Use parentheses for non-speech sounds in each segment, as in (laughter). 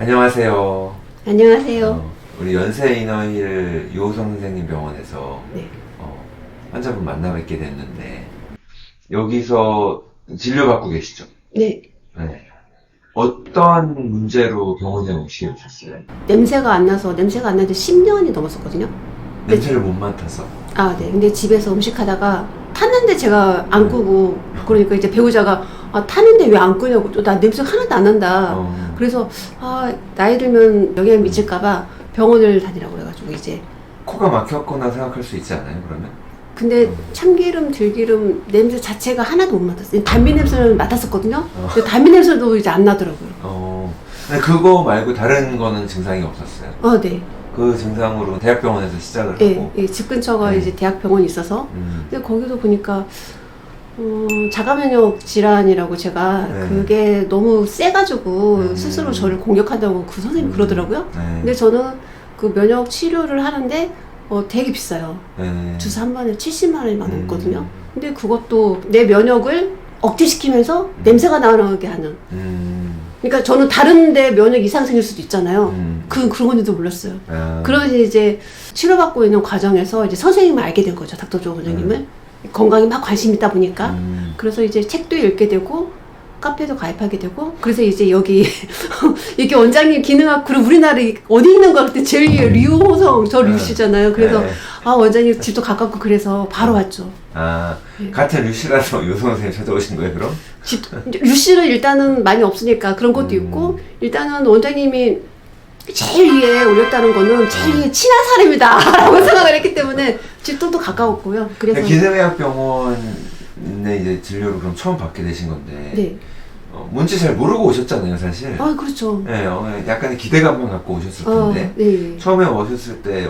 안녕하세요. 안녕하세요. 어, 우리 연세인어힐 유호성 선생님 병원에서 네. 어, 환자분 만나 뵙게 됐는데 여기서 진료받고 계시죠? 네. 네. 어떤 문제로 병원에 오시게 되셨어요? 냄새가 안 나서 냄새가 안 나는데 10년이 넘었었거든요. 냄새를 못 맡아서. 아, 네. 근데 집에서 음식 하다가 탔는데 제가 안 끄고 그러니까 이제 배우자가 아, 타는데 왜 안 끄냐고 또 나 냄새 하나도 안 난다. 어, 그래서 아, 나이 들면 영향 미칠까봐 병원을 다니라고 그래가지고 이제 코가 막혔거나 생각할 수 있지 않아요? 그러면? 근데 음. 참기름, 들기름 냄새 자체가 하나도 못 맡았어요. 담배 냄새는 맡았었거든요. 어. 근데 담배 냄새도 이제 안 나더라고요. 어. 근데 그거 말고 다른 거는 증상이 없었어요. 아, 네. 그 증상으로 대학병원에서 시작을 예, 하고. 예, 집 근처가 네. 이제 대학병원이 있어서 음. 근데 거기도 보니까 어, 자가면역 질환이라고 제가 네. 그게 너무 세가지고 음. 스스로 저를 공격한다고 그 선생님이 그러더라고요. 네. 근데 저는 그 면역 치료를 하는데 어, 되게 비싸요. 네. 주사 한 번에 70만 원이 막 음. 넘거든요. 근데 그것도 내 면역을 억제시키면서 냄새가 나게 하는. 음. 그러니까 저는 다른데 면역 이상 생길 수도 있잖아요. 음. 그 그런 건지도 몰랐어요. 아. 그런 이제 치료받고 있는 과정에서 이제 선생님을 알게 된 거죠. 닥터 조 원장님을. 건강에 막 관심 있다 보니까. 음. 그래서 이제 책도 읽게 되고, 카페도 가입하게 되고, 그래서 이제 여기, (laughs) 이게 원장님 기능학 그룹 우리나라에 어디 있는 거 같아. 제일 위에 류호성, 저 네. 류씨잖아요. 그래서, 네. 아, 원장님 집도 가깝고 그래서 바로 왔죠. 아, 네. 같은 류씨라서 (laughs) 요성 선생님 찾아오신 거예요, 그럼? 집, 류씨는 일단은 많이 없으니까 그런 것도 음. 있고, 일단은 원장님이 제일 위에 올렸다는 거는 제일 위에 친한 사람이다. (laughs) 라고 생각을 했기 때문에 집도 또 가까웠고요. 그래서. 기능의학병원에 이제 진료를 그럼 처음 받게 되신 건데, 네. 어, 뭔지 잘 모르고 오셨잖아요, 사실. 아, 그렇죠. 네, 어, 약간의 기대감만 갖고 오셨을 아, 텐데, 네. 처음에 오셨을 때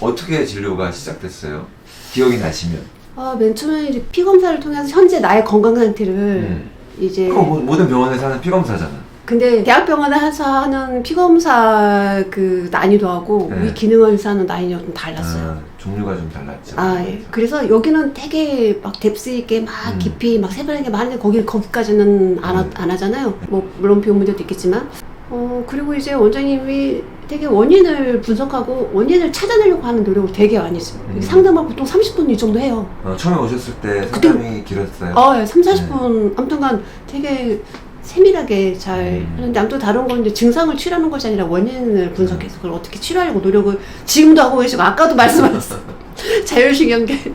어떻게 진료가 시작됐어요? 기억이 나시면? 아, 맨 처음에 이제 피 검사를 통해서 현재 나의 건강 상태를 음. 이제 모- 모든 병원에서 하는 피검사잖아. 근데 대학병원에서 하는 피 검사 그 난이도하고 네. 우리 기능의사 하는 난이도가 좀 달랐어요. 아, 종류가 좀 달랐죠. 아, 예. 그래서 여기는 되게 막 뎁스 있게 막 음. 깊이 막 세분하게 많은데 거기는 거기까지는 안, 하, 음. 안 하잖아요. 뭐 물론 비용 문제도 있겠지만. 어 그리고 이제 원장님이 되게 원인을 분석하고 원인을 찾아내려고 하는 노력을 되게 많이 했어요. 음. 상담을 보통 30분 이 정도 해요. 어, 처음에 오셨을 때 그때- 상담이 길었어요? 아, 예, 3, 40분 아무튼간 되게 세밀하게 잘 음. 하는데 아무튼 다른 건 이제 증상을 치료하는 것이 아니라 원인을 분석해서 그걸 어떻게 치료하려고 노력을 지금도 하고 계시고 아까도 말씀하셨어요. (laughs) 자율신경계.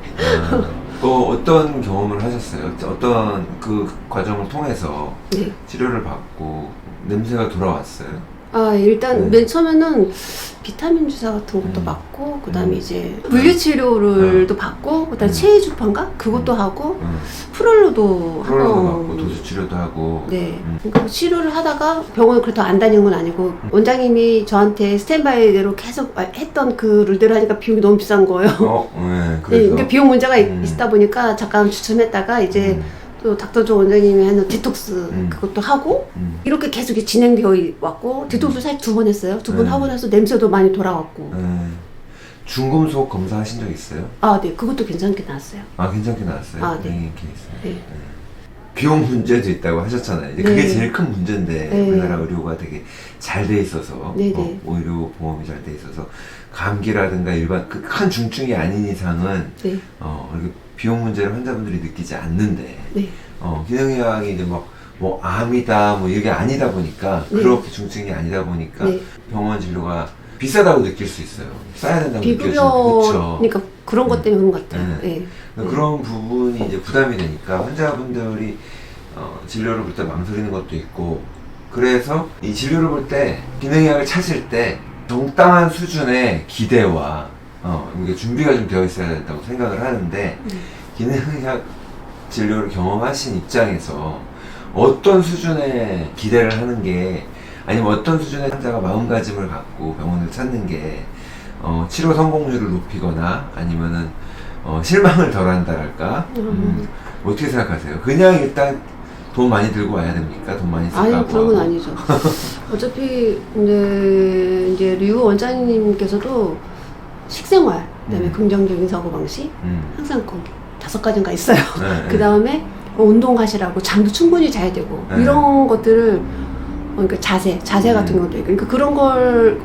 아, 뭐 어떤 경험을 하셨어요? 어떤 그 과정을 통해서 네. 치료를 받고 냄새가 돌아왔어요? 아 일단 네. 맨 처음에는 비타민 주사 같은 것도 음. 맞고 그다음에 음. 이제 물리 치료를도 받고 그다음 에 음. 체외 주판가 그것도 하고 응. 프롤로도 프로도 하고 받고 도수 치료도 하고. 네. 음. 그러니까 그 치료를 하다가 병원을 그렇다고 안 다니는 건 아니고 원장님이 저한테 스탠바이대로 계속 했던 그 룰대로 하니까 비용이 너무 비싼 거예요. 어, 네. 네, 그래서 그러니까 비용 문제가 있- 음. 있다 보니까 잠깐 주춤했다가 이제 음, 또 닥터 조 원장님이 하는 디톡스 음. 그것도 하고 음, 이렇게 계속 진행되어 왔고 디톡스 사실 두 번 했어요. 두 번 네. 하고 나서 냄새도 많이 돌아왔고 네. 중금속 검사 하신 적 있어요? 아, 네, 그것도 괜찮게 나왔어요. 아 괜찮게 나왔어요. 아, 네. 다행히 케이스. 네. 비용 문제도 있다고 하셨잖아요. 이제 그게 네. 제일 큰 문제인데 네. 우리나라 의료가 되게 잘 돼 있어서 네, 어, 네. 의료 보험이 잘 돼 있어서 감기라든가 일반 그 큰 중증이 아닌 이상은 네, 어, 이렇게 비용 문제를 환자분들이 느끼지 않는데 네, 어, 기능의학이 이제 막 뭐 암이다 뭐 이게 아니다 보니까 네. 그렇게 중증이 아니다 보니까 네. 병원 진료가 비싸다고 느낄 수 있어요. 싸야 된다고 느껴지는 그렇죠. 비급여니까 그런 것 그런 것 같아요. 네. 네. 네. 그런 부분이 이제 부담이 되니까 환자분들이 어, 진료를 볼 때 망설이는 것도 있고 그래서 이 진료를 볼 때 기능의학을 찾을 때 적당한 수준의 기대와 어, 이게 준비가 좀 되어 있어야 된다고 생각을 하는데 네. 기능의학 진료를 경험하신 입장에서 어떤 수준의 기대를 하는 게 아니면 어떤 수준의 환자가 마음가짐을 갖고 병원을 찾는 게 어, 치료 성공률을 높이거나 아니면은 어, 실망을 덜한다랄까 음, 음. 어떻게 생각하세요? 그냥 일단 돈 많이 들고 와야 됩니까? 돈 많이 아니 그런 건 아니죠. (laughs) 어차피 이제 이제 류 원장님께서도 식생활 그다음에 음. 긍정적인 사고 방식 음, 항상 거기 다섯 가지가 있어요. 네, (laughs) 그 다음에 운동하시라고 잠도 충분히 자야 되고 네. 이런 것들을 그러니까 자세, 자세 같은 음. 것도 있고, 그러니까 그런 걸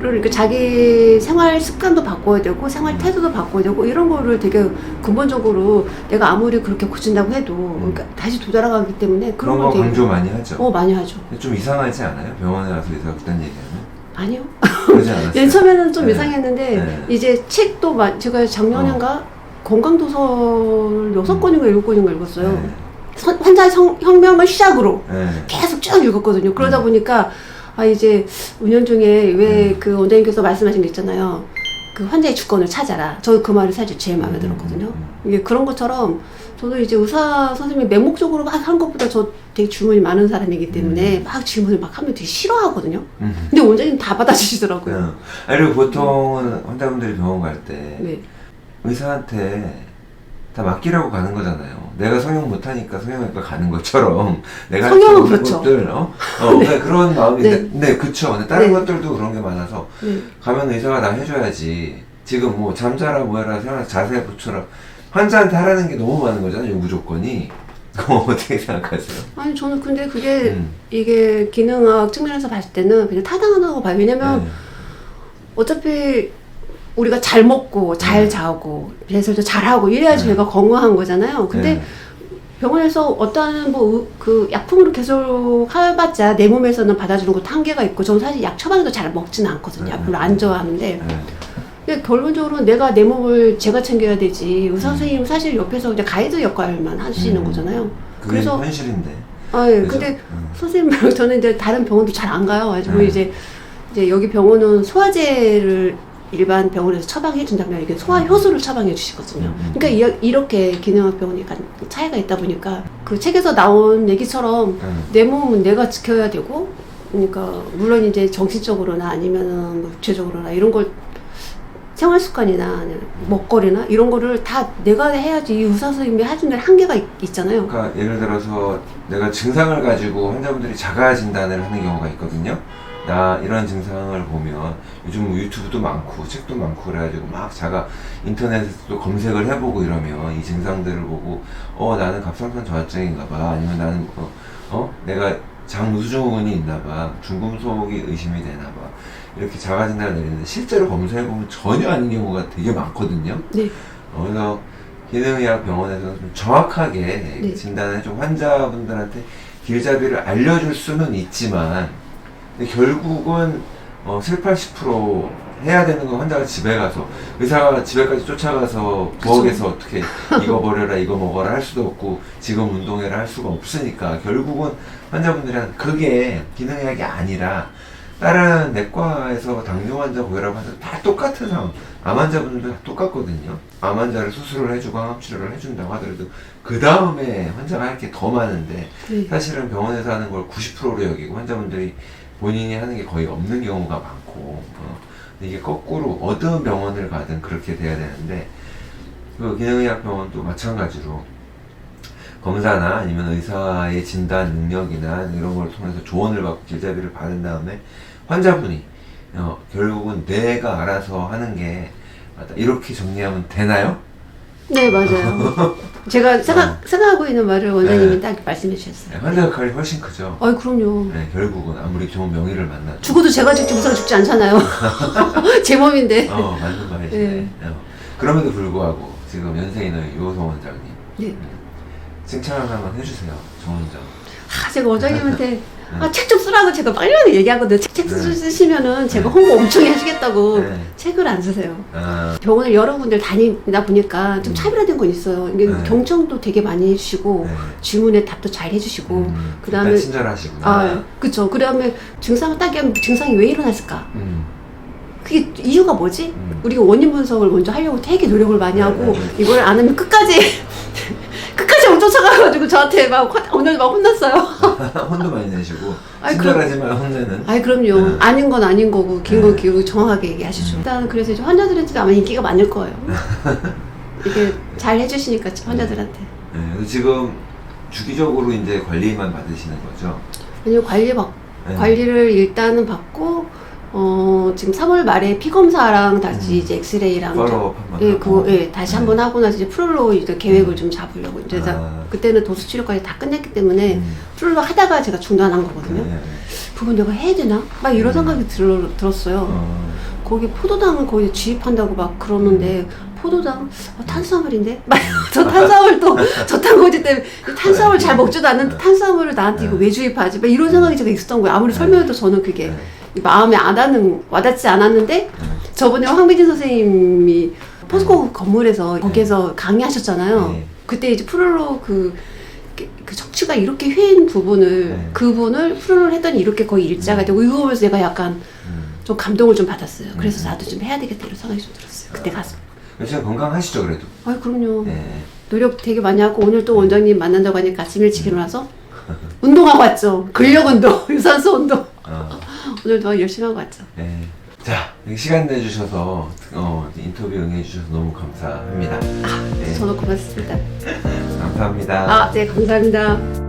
그러니까 자기 생활 습관도 바꿔야 되고 생활 음. 태도도 바꿔야 되고 이런 거를 되게 근본적으로 내가 아무리 그렇게 고친다고 해도 그러니까 다시 되돌아가기 때문에 음. 그런 그런 거 걸 되게 강조 많이 하죠. 어 많이 하죠. 근데 좀 이상하지 않아요? 병원에 가서 의사가 그딴 얘기하면 아니요. 그러지 않았어요? 맨 (laughs) 처음에는 좀 네. 이상했는데 네. 이제 책도 마- 제가 작년인가 건강 도서 여섯 권인가 일곱 권인가 읽었어요. 네. 선- 환자 성- 혁명을 시작으로 네. 계속 쭉 읽었거든요. 그러다 음. 보니까 아 이제 운영 중에 왜 그 원장님께서 말씀하신 게 있잖아요. 그 환자의 주권을 찾아라. 저 그 말이 사실 제일 마음에 들었거든요. 음, 이게 그런 것처럼 저도 이제 의사 선생님이 맹목적으로 막 한 것보다 저 되게 질문이 많은 사람이기 때문에 음. 막 질문을 막 하면 되게 싫어하거든요. 음. 근데 원장님 다 받아주시더라고요. 음. 아니, 그리고 보통은 환자분들이 병원 갈 때 네. 의사한테 다 맡기라고 가는 거잖아요. 내가 성형 못하니까 성형외과 가는 것처럼 (laughs) 내가 성형은 없는 그렇죠. 것들, 어, 어 (laughs) 네. 그런 마음이 네. 네, 네, 그쵸. 근데 다른 네. 것들도 그런 게 많아서 네. 가면 의사가 나 해줘야지. 지금 뭐 잠자라 뭐해라 자세 붙여라 환자한테 하라는 게 너무 많은 거잖아요. 요구 조건이. (laughs) 어떻게 생각하세요? 아니 저는 근데 그게 음. 이게 기능학 측면에서 봤을 때는 그냥 타당하다고 봐요. 왜냐면 네. 어차피 우리가 잘 먹고 잘 네. 자고 배설도 잘하고 이래야지 네. 저희가 건강한 거잖아요. 근데 네. 병원에서 어떠한 뭐 그 약품으로 계속 해봤자 내 몸에서는 받아주는 것도 한계가 있고 저는 사실 약 처방도 잘 먹지는 않거든요. 네. 별로 안 좋아하는데 네. 근데 결론적으로 내가 내 몸을 제가 챙겨야 되지 의사 음. 선생님 사실 옆에서 이제 가이드 역할만 하시는 음. 거잖아요. 그게 그래서 현실인데. 아, 예. 그죠? 근데 음. 선생님이랑 저는 이제 다른 병원도 잘 안 가요. 가지고 네. 이제 이제 여기 병원은 소화제를 일반 병원에서 처방해 준다면 이게 소화 효소를 처방해 주시거든요. 음, 음. 그러니까 이, 이렇게 기능학 병원이 약간 차이가 있다 보니까 그 책에서 나온 얘기처럼 음. 내 몸은 내가 지켜야 되고 그러니까 물론 이제 정신적으로나 아니면은 뭐 육체적으로나 이런 걸 생활 습관이나 아니면 먹거리나 이런 거를 다 내가 해야지 이 의사 선생님이 해준 데는 한계가 있, 있잖아요. 그러니까 예를 들어서 내가 증상을 가지고 환자분들이 자가 진단을 하는 경우가 있거든요. 나 이런 증상을 보면 요즘 뭐 유튜브도 많고 책도 많고 그래가지고 막 자가 인터넷에서도 검색을 해보고 이러면 이 증상들을 보고 어 나는 갑상선 저하증인가봐 아니면 나는 어, 어 내가 장누수증후군이 있나봐 중금속이 의심이 되나봐 이렇게 자가 진단을 내리는데 실제로 검사해 보면 전혀 아닌 경우가 되게 많거든요. 네. 어, 그래서 기능의학 병원에서는 좀 정확하게 네. 진단해좀 환자분들한테 길잡이를 알려줄 수는 있지만 근데 결국은 어, 7, 80% 해야 되는 건 환자가 집에 가서 의사가 집에까지 쫓아가서 부엌에서 어떻게 이거 버려라 이거 먹어라 할 수도 없고 지금 운동해라 할 수가 없으니까 결국은 환자분들은 그게 기능의학이 아니라 다른 내과에서 당뇨 환자 고혈압 환자 다 똑같은 상황. 암 환자분들도 다 똑같거든요. 암 환자를 수술을 해주고 항암 치료를 해준다고 하더라도 그 다음에 환자가 할 게 더 많은데 네. 사실은 병원에서 하는 걸 90%로 여기고 환자분들이 본인이 하는 게 거의 없는 경우가 많고. 어, 이게 거꾸로 어떤 병원을 가든 그렇게 돼야 되는데 그 기능의학 병원도 마찬가지로 검사나 아니면 의사의 진단 능력이나 이런 걸 통해서 조언을 받고 길잡이를 받은 다음에 환자분이 어, 결국은 내가 알아서 하는 게 이렇게 정리하면 되나요? 네, 맞아요. (laughs) 제가 생각, 생각하고 있는 말을 원장님이 딱 말씀해 주셨어요. 네, 환자 역할이 훨씬 크죠. 아이, 그럼요. 네, 결국은 아무리 좋은 명의를 만나도 죽어도 제가 직접 의사가 죽지 않잖아요. (laughs) 제 몸인데. 어 맞는 말이시네. 네. 어. 그럼에도 불구하고 지금 연세인의 유호성 원장님 네. 칭찬 하나만 해주세요, 정 원장. 아, 제가 원장님한테 (laughs) 아, 책 좀 쓰라고 제가 빨리 얘기하거든요. 책, 책 네. 쓰시면은 제가 네. 홍보 엄청 해주겠다고 네. 책을 안 쓰세요. 아, 병원을 여러 군데 다니다 보니까 좀 음. 차별화된 건 있어요. 이게 네. 경청도 되게 많이 해주시고 네. 질문에 답도 잘 해주시고 음, 그다음에 일단 친절하시구나. 아 그쵸. 그다음에 증상을 딱 하면 증상이 왜 일어났을까? 음, 그게 이유가 뭐지? 음. 우리가 원인 분석을 먼저 하려고 되게 노력을 많이 네, 하고 네, 네. 이걸 안 하면 끝까지 (laughs) 엄청 쳐가가지고 저한테 막 화- 오늘 막 혼났어요. (laughs) 혼도 많이 내시고 아이, 친절하지만 혼내는. 아이 그럼요. 네. 아닌 건 아닌 거고 긴 건 네. 기고 정확하게 얘기하시죠. 음. 일단 그래서 이제 환자들한테 아마 인기가 많을 거예요. (laughs) 이게 잘 해주시니까 환자들한테. 네, 그래서 지금 주기적으로 이제 관리만 받으시는 거죠. 아니요 관리 받 네. 관리를 일단은 받고 어, 지금 3월 말에 피 검사랑 다시 음. 이제 엑스레이랑 팔로우업 한번 예. 그거 예, 다시 네. 한번 하고 나서 이제 프롤로 이제 계획을 좀 잡으려고 이제 다- 아. 그때는 도수 치료까지 다 끝냈기 때문에 음. 프롤로 하다가 제가 중단한 거거든요. 네. 그건 내가 해야 되나? 막 이런 음. 생각이 들, 들었어요. 어. 거기 포도당을 거기 주입한다고 막 그러는데 포도당 어, 탄수화물인데 막 (laughs) 저 탄수화물 또 (laughs) 저탄고지 때문에 탄수화물 잘 먹지도 않는데 탄수화물을 나한테 이거 왜 주입하지? 막 이런 생각이 제가 있었던 거예요. 아무리 설명해도 저는 그게 네. 마음에 안 하는 와닿지 않았는데 저번에 황미진 선생님이 포스코 건물에서 거기에서 강의하셨잖아요. 네. 그때 이제 프롤로 그, 그- 그 척추가 이렇게 휘인 부분을 네. 그분을 프롤을 했더니 이렇게 거의 일자가 되고 이거 보면서 내가 약간 음. 좀 감동을 좀 받았어요. 그래서 음. 나도 좀 해야 되겠다 이런 생각이 좀 들었어요. 그때 가서. 요즘 건강하시죠 그래도? 아 그럼요. 네. 노력 되게 많이 하고 오늘 또 원장님 만난다고 하니까 아침 일찍 일어나서 운동하고 왔죠. 근력 운동, (laughs) 유산소 운동. 어. 오늘도 열심히 하고 왔죠. 네. 자, 시간 내주셔서 어, 인터뷰 응해주셔서 너무 감사합니다. 네, 저도 고맙습니다. (laughs) 감사합니다. 아, 네, 감사합니다.